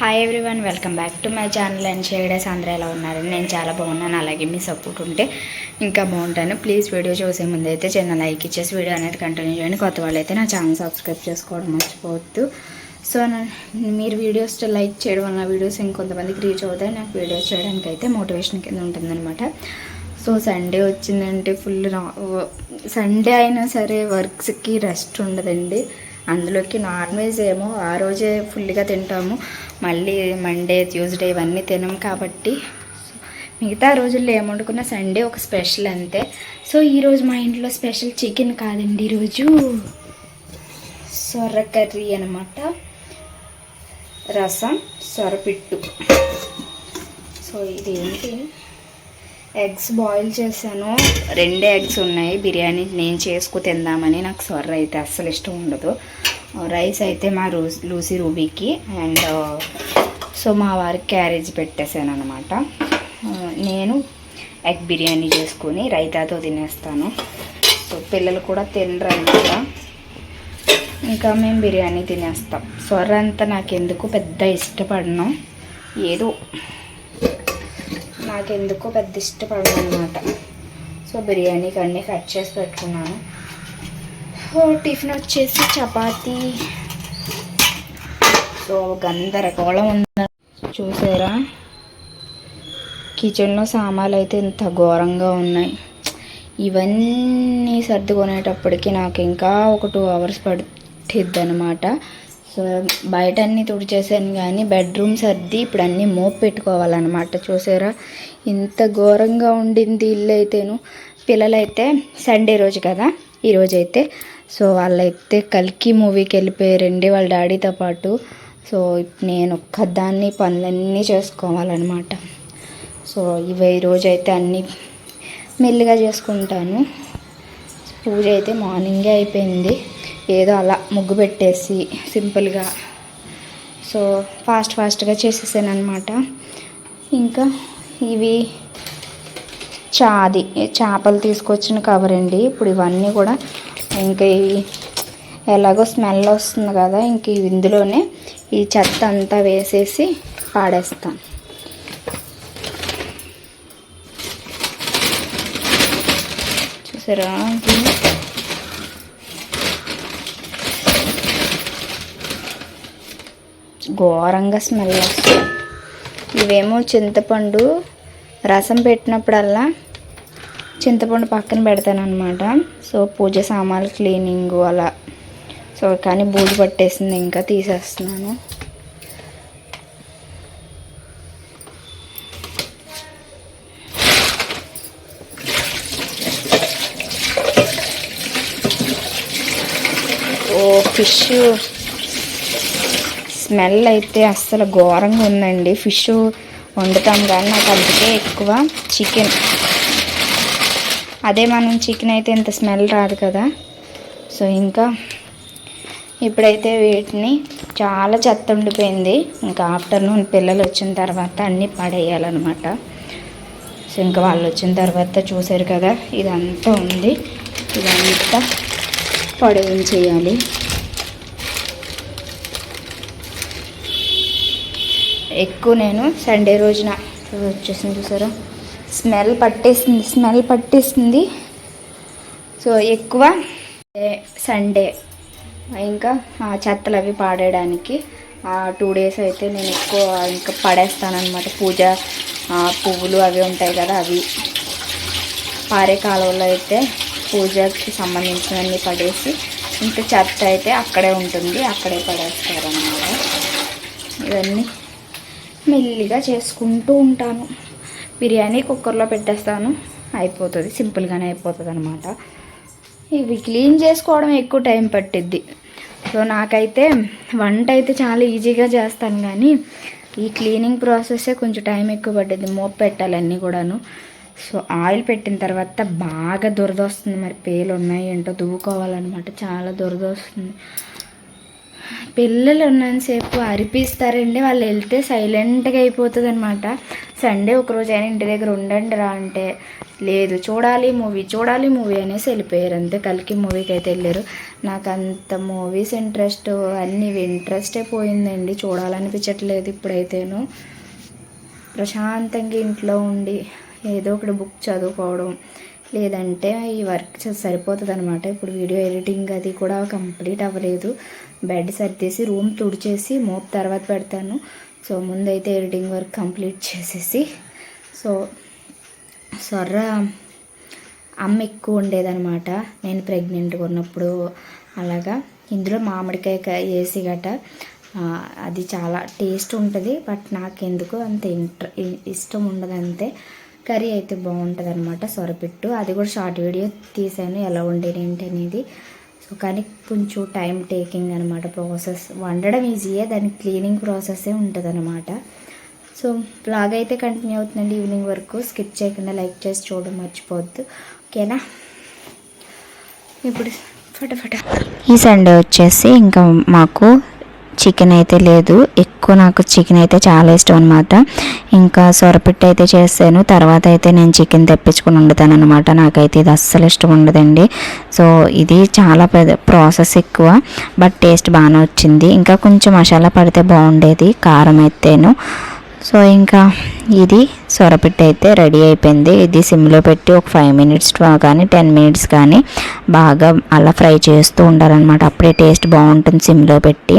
Hi everyone welcome back to my channel and షేడేస్ అందరూ ఎలా ఉన్నారు? నేను చాలా బాగున్నాను. అలాగే మీ సపోర్ట్ ఉంటే ఇంకా బాగుంటాను. ప్లీజ్ వీడియో చూసే ముందు అయితే చిన్న లైక్ ఇచ్చేసి వీడియో అనేది కంటిన్యూ చేయండి. కొత్త వాళ్ళు అయితే నా ఛానల్ సబ్స్క్రైబ్ చేసుకోవడం మర్చిపోవద్దు. సో మీరు వీడియోస్ లైక్ చేయడం వల్ల వీడియోస్ ఇంకొంతమందికి రీచ్ అవుతాయి. నాకు వీడియోస్ చేయడానికి అయితే మోటివేషన్ కింద ఉంటుందన్నమాట. సో సండే వచ్చిందంటే ఫుల్ రా సండే అయినా సరే వర్క్స్కి రెస్ట్ ఉండదండి. అందులోకి నాన్ వెజ్ ఏమో ఆ రోజే ఫుల్గా తింటాము. మళ్ళీ మండే ట్యూస్డే ఇవన్నీ తినము కాబట్టి. మిగతా రోజుల్లో ఏమండుకున్న సండే ఒక స్పెషల్ అంతే. సో ఈరోజు మా ఇంట్లో స్పెషల్ చికెన్ కాదండి ఈరోజు. సొర్ర కర్రీ అనమాట రసం సొరపిట్టు సో ఇదేంటి? ఎగ్స్ బాయిల్ చేశాను. రెండే ఎగ్స్ ఉన్నాయి. బిర్యానీ నేను చేసుకు తిందామని నాకు స్వర్ర అయితే అస్సలు ఇష్టం ఉండదు. రైస్ అయితే మా రూ లూసీ రూబీకి అండ్ సో మా వారికి క్యారేజ్ పెట్టేశాను అనమాట నేను ఎగ్ బిర్యానీ చేసుకొని రైతాతో తినేస్తాను. సో పిల్లలు కూడా తినరు అనమాట ఇంకా మేము బిర్యానీ తినేస్తాం. సొర్ర అంతా నాకెందుకు పెద్ద ఇష్టపడను. ఏదో నాకు ఎందుకో పెద్ద ఇష్టపడదు అనమాట సో బిర్యానీకి అన్నీ కట్ చేసి పెట్టుకున్నాను. సో టిఫిన్ వచ్చేసి చపాతి. సో గందరగోళం ఉంది. చూసారా? కిచెన్లో సామాన్లు అయితే ఇంత ఘోరంగా ఉన్నాయి. ఇవన్నీ సర్దుకునేటప్పటికి నాకు ఇంకా ఒక టూ అవర్స్ పడుతుంది అనమాట సో బయట అన్నీ తుడిచేసాను కానీ బెడ్రూమ్ సర్ది ఇప్పుడు అన్నీ మోపు పెట్టుకోవాలన్నమాట. చూసారా? ఇంత ఘోరంగా ఉండింది ఇల్లు అయితేను పిల్లలైతే సండే రోజు కదా? ఈరోజు అయితే సో వాళ్ళైతే కల్కి మూవీకి వెళ్ళిపోయారండి వాళ్ళ డాడీతో పాటు. సో ఇప్పుడు నేను ఒక్కదాన్ని పనులన్నీ చేసుకోవాలన్నమాట. సో ఇవి ఈరోజు అయితే అన్నీ మెల్లిగా చేసుకుంటాను. పూజ అయితే మార్నింగే అయిపోయింది. ఏదో అలా ముగ్గు పెట్టేసి సింపుల్గా. సో ఫాస్ట్ ఫాస్ట్గా చేసేసాను అనమాట ఇంకా ఇవి చాది చేపలు తీసుకొచ్చిన కవర్ అండి. ఇప్పుడు ఇవన్నీ కూడా ఇంకా ఇవి ఎలాగో స్మెల్ వస్తుంది కదా ఇంక ఇవి ఇందులోనే ఈ చెత్త అంతా వేసేసి పాడేస్తాం. చూసారా? ఘోరంగా స్మెల్ వస్తుంది. ఇవేమో చింతపండు రసం పెట్టినప్పుడల్లా చింతపండు పక్కన పెడతానమాట సో పూజ సామాన్లు క్లీనింగ్ అలా. సో కానీ బూజు పట్టేసింది ఇంకా తీసేస్తున్నాను. ఓ ఫిష్. స్మెల్ అయితే అస్సలు ఘోరంగా ఉందండి. ఫిష్ వండుతాం కానీ నాకు అందుకే ఎక్కువ చికెన్. అదే మనం చికెన్ అయితే ఇంత స్మెల్ రాదు కదా. సో ఇంకా ఇప్పుడైతే వీటిని చాలా చెత్త ఉండిపోయింది. ఇంకా ఆఫ్టర్నూన్ పిల్లలు వచ్చిన తర్వాత అన్నీ పడేయాలన్నమాట. సో ఇంకా వాళ్ళు వచ్చిన తర్వాత చూసారు కదా ఇదంతా ఉంది. ఇదంతా పడేయించేయాలి ఎక్కువ నేను సండే రోజున వచ్చేసింది చూసారా? స్మెల్ పట్టేసింది స్మెల్ పట్టేసింది. సో ఎక్కువ సండే. ఇంకా ఆ చెత్తలు అవి పాడేయడానికి ఆ టూ డేస్ అయితే నేను ఎక్కువ ఇంకా పడేస్తానమాట పూజ ఆ, పువ్వులు అవి ఉంటాయి కదా అవి. పారే కాలువలో అయితే పూజకి సంబంధించినవన్నీ పడేసి ఇంకా చెత్త అయితే అక్కడే ఉంటుంది అక్కడే పడేస్తారన్నమాట. ఇవన్నీ. మెల్లిగా చేసుకుంటూ ఉంటాను. బిర్యానీ కుక్కర్లో పెట్టేస్తాను. అయిపోతుంది. సింపుల్గానే అయిపోతుంది అనమాట ఇవి క్లీన్ చేసుకోవడం ఎక్కువ టైం పట్టిద్ది. సో నాకైతే వంట అయితే చాలా ఈజీగా చేస్తాను కానీ ఈ క్లీనింగ్ ప్రాసెస్సే కొంచెం టైం ఎక్కువ పట్టిద్ది. మోపు పెట్టాలన్నీ కూడాను. సో ఆయిల్ పెట్టిన తర్వాత బాగా దురద వస్తుంది. మరి పేలు ఉన్నాయి ఏంటో దువ్వుకోవాలన్నమాట. చాలా దురద వస్తుంది. పిల్లలు ఉన్నంతసేపు అరిపిస్తారండి. వాళ్ళు వెళ్తే సైలెంట్గా అయిపోతుంది అనమాట సండే ఒకరోజు అయినా ఇంటి దగ్గర ఉండండి రా అంటే లేదు చూడాలి మూవీ చూడాలి మూవీ అనేసి వెళ్ళిపోయారు. అంతే కలికి మూవీకి అయితే వెళ్ళారు. నాకు అంత మూవీస్ ఇంట్రెస్ట్ అన్ని ఇంట్రెస్టే పోయిందండి. చూడాలనిపించట్లేదు ఇప్పుడైతేను. ప్రశాంతంగా ఇంట్లో ఉండి ఏదో ఒకటి బుక్ చదువుకోవడం లేదంటే ఈ వర్క్ సరిపోతుంది అనమాట ఇప్పుడు వీడియో ఎడిటింగ్ అది కూడా కంప్లీట్ అవ్వలేదు. బెడ్ సర్దేసి రూమ్ తుడిచేసి మోప్ తర్వాత పెడతాను. సో ముందైతే ఎడిటింగ్ వర్క్ కంప్లీట్ చేసేసి సో సొర్ర అమ్మ ఎక్కువ ఉండేదనమాట నేను ప్రెగ్నెంట్గా ఉన్నప్పుడు అలాగా. ఇందులో మామిడికాయ వేసి గట అది చాలా టేస్ట్ ఉంటుంది బట్ నాకు ఎందుకు అంత ఇంట్ర ఇష్టం ఉండదు అంతే కర్రీ అయితే బాగుంటుంది అనమాట సొరపిట్టు. అది కూడా షార్ట్ వీడియో తీసాను ఎలా ఉండేది ఏంటి అనేది. సో కానీ కొంచెం టైం టేకింగ్ అనమాట ప్రాసెస్. వండడం ఈజీయే దాని క్లీనింగ్ ప్రాసెస్సే ఉంటుంది అనమాట సో బ్లాగ్ అయితే కంటిన్యూ అవుతుందండి ఈవినింగ్ వరకు. స్కిప్ చేయకుండా లైక్ చేసి చూడడం మర్చిపోవద్దు. ఓకేనా? ఇప్పుడు ఫటాఫట. ఈ సండే వచ్చేసి ఇంకా మాకు చికెన్ అయితే లేదు. ఎక్కువ నాకు చికెన్ అయితే చాలా ఇష్టం అనమాట ఇంకా సొరపిట్టు అయితే చేస్తాను తర్వాత అయితే నేను చికెన్ తెప్పించుకుని వండుతాను అనమాట నాకైతే ఇది అస్సలు ఇష్టం ఉండదండి. సో ఇది చాలా పెద్ద ప్రాసెస్ ఎక్కువ. బట్ టేస్ట్ బాగానే వచ్చింది. ఇంకా కొంచెం మసాలా పడితే బాగుండేది. కారం అయితేను. సో ఇంకా ఇది సొరపిట్టు అయితే రెడీ అయిపోయింది. ఇది సిమ్లో పెట్టి ఒక ఫైవ్ మినిట్స్ కానీ టెన్ మినిట్స్ కానీ బాగా అలా ఫ్రై చేస్తూ ఉండాలన్నమాట. అప్పుడే టేస్ట్ బాగుంటుంది సిమ్లో పెట్టి.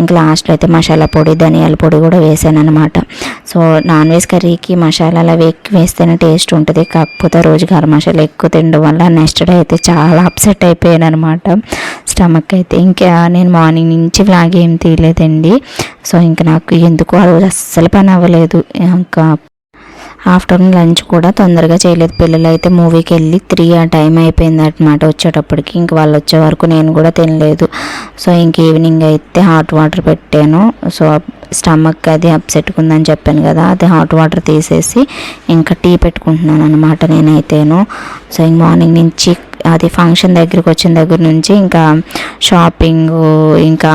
ఇంకా లాస్ట్లో అయితే మసాలా పొడి ధనియాల పొడి కూడా వేసాను అనమాట సో నాన్ వెజ్ కర్రీకి మసాలాలు అవి ఎక్కువ వేస్తేనే టేస్ట్ ఉంటుంది. కాకపోతే రోజు గరం మసాలా ఎక్కువ తినడం వల్ల నెక్స్ట్ డే అయితే చాలా అప్సెట్ అయిపోయాను అనమాట స్టమక్ అయితే ఇంకా నేను మార్నింగ్ నుంచి వ్లాగ్ ఏం తీయలేదండి. సో ఇంకా నాకు ఎందుకు ఆ రోజు అస్సలు పని అవ్వలేదు. ఇంకా ఆఫ్టర్నూన్ లంచ్ కూడా తొందరగా చేయలేదు. పిల్లలు అయితే మూవీకి వెళ్ళి త్రీ ఆ టైం అయిపోయింది అనమాట వచ్చేటప్పటికి. ఇంక వాళ్ళు వచ్చే వరకు నేను కూడా తినలేదు. సో ఇంక ఈవినింగ్ అయితే హాట్ వాటర్ పెట్టాను. సో స్టమక్ అది అప్సెట్ ఉందని చెప్పాను కదా అది హాట్ వాటర్ తీసేసి ఇంకా టీ పెట్టుకుంటున్నాను అనమాట నేనైతేను. సో ఇంక మార్నింగ్ నుంచి అది ఫంక్షన్ దగ్గరికి వచ్చిన దగ్గర నుంచి ఇంకా షాపింగ్ ఇంకా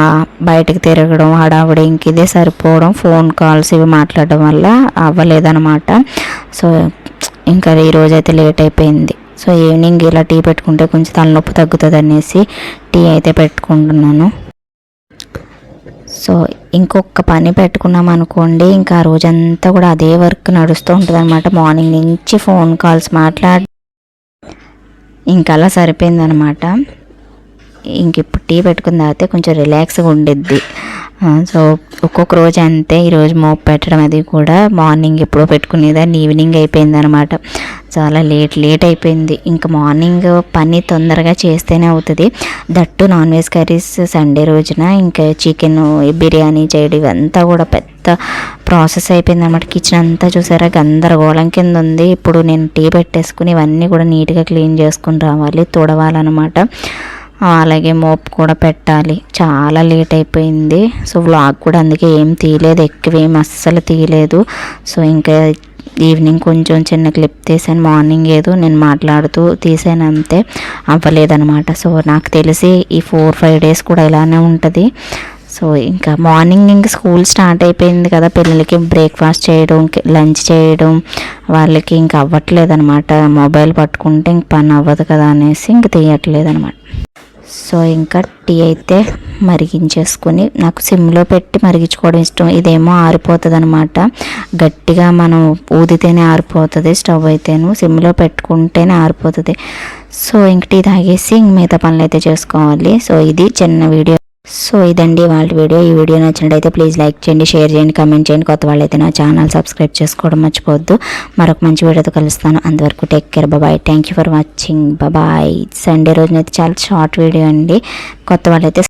బయటకు తిరగడం హడావుడి ఇంక ఇదే సరిపోవడం ఫోన్ కాల్స్ ఇవి మాట్లాడడం వల్ల అవ్వలేదన్నమాట. సో ఇంకా ఈ అయితే లేట్ అయిపోయింది. సో ఈవినింగ్ ఇలా టీ పెట్టుకుంటే కొంచెం తలనొప్పి తగ్గుతుంది అనేసి టీ అయితే పెట్టుకుంటున్నాను. సో ఇంకొక పని పెట్టుకున్నాం అనుకోండి ఇంకా ఆ రోజంతా కూడా అదే వర్క్ నడుస్తూ ఉంటుంది అనమాట మార్నింగ్ నుంచి ఫోన్ కాల్స్ మాట్లాడి ఇంకా అలా సరిపోయిందనమాట. ఇంక ఇప్పుడు టీ పెట్టుకుని తాగితే కొంచెం రిలాక్స్గా ఉండిద్ది. సో ఒక్కొక్క రోజు అంతే ఈరోజు మోపు పెట్టడం అది కూడా మార్నింగ్ ఎప్పుడో పెట్టుకునేదాన్ని ఈవినింగ్ అయిపోయింది అనమాట చాలా లేట్ లేట్ అయిపోయింది. ఇంకా మార్నింగ్ పని తొందరగా చేస్తేనే అవుతుంది. That non veg curries Sunday రోజున ఇంకా చికెన్ బిర్యానీ చేయడం ఇవంతా కూడా పెద్ద ప్రాసెస్ అయిపోయింది అనమాట కిచెన్ అంతా చూసారా గందరగోళం కింద ఉంది ఇప్పుడు నేను టీ పెట్టేసుకుని ఇవన్నీ కూడా నీట్గా క్లీన్ చేసుకుని రావాలి తుడవాలన్నమాట అలాగే మోప్ కూడా పెట్టాలి. చాలా లేట్ అయిపోయింది. సో వ్లాగ్ కూడా అందుకే ఏం తీయలేదు. ఎక్కువ ఏం అస్సలు తీయలేదు. సో ఇంకా ఈవినింగ్ కొంచెం చిన్న క్లిప్ తీసాను. మార్నింగ్ ఏదో నేను మాట్లాడుతూ తీసాను అంతే. అవ్వలేదనమాట సో నాకు తెలిసి ఈ ఫోర్ ఫైవ్ డేస్ కూడా ఇలానే ఉంటుంది. సో ఇంకా మార్నింగ్ ఇంకా స్కూల్ స్టార్ట్ అయిపోయింది కదా. పిల్లలకి బ్రేక్ఫాస్ట్ చేయడం లంచ్ చేయడం వాళ్ళకి ఇంకా అవ్వట్లేదు అనమాట మొబైల్ పట్టుకుంటే ఇంక పని అవ్వదు కదా అనేసి ఇంక తీయట్లేదు అనమాట సో ఇంకా టీ అయితే మరిగించేసుకుని నాకు సిమ్లో పెట్టి మరిగించుకోవడం ఇష్టం. ఇదేమో ఆరిపోతుంది అనమాట గట్టిగా మనం ఊదితేనే ఆరిపోతుంది స్టవ్ అయితేను సిమ్లో పెట్టుకుంటేనే ఆరిపోతుంది. సో ఇంక టీ తాగేసి ఇంక మిగతా పనులు అయితే చేసుకోవాలి. సో ఇది చిన్న వీడియో. సో ఇదండి వాళ్ళ వీడియో. ఈ వీడియో నచ్చినట్టయితే ప్లీజ్ లైక్ చేయండి షేర్ చేయండి కమెంట్ చేయండి. కొత్త వాళ్ళైతే నా ఛానల్ సబ్స్క్రైబ్ చేసుకోవడం మర్చిపోవద్దు. మరొక మంచి వీడియోతో కలుస్తాను. అంతవరకు take care. Bye. Thank you for watching. Bye. Sunday రోజునైతే చాలా షార్ట్ వీడియో అండి. కొత్త వాళ్ళైతే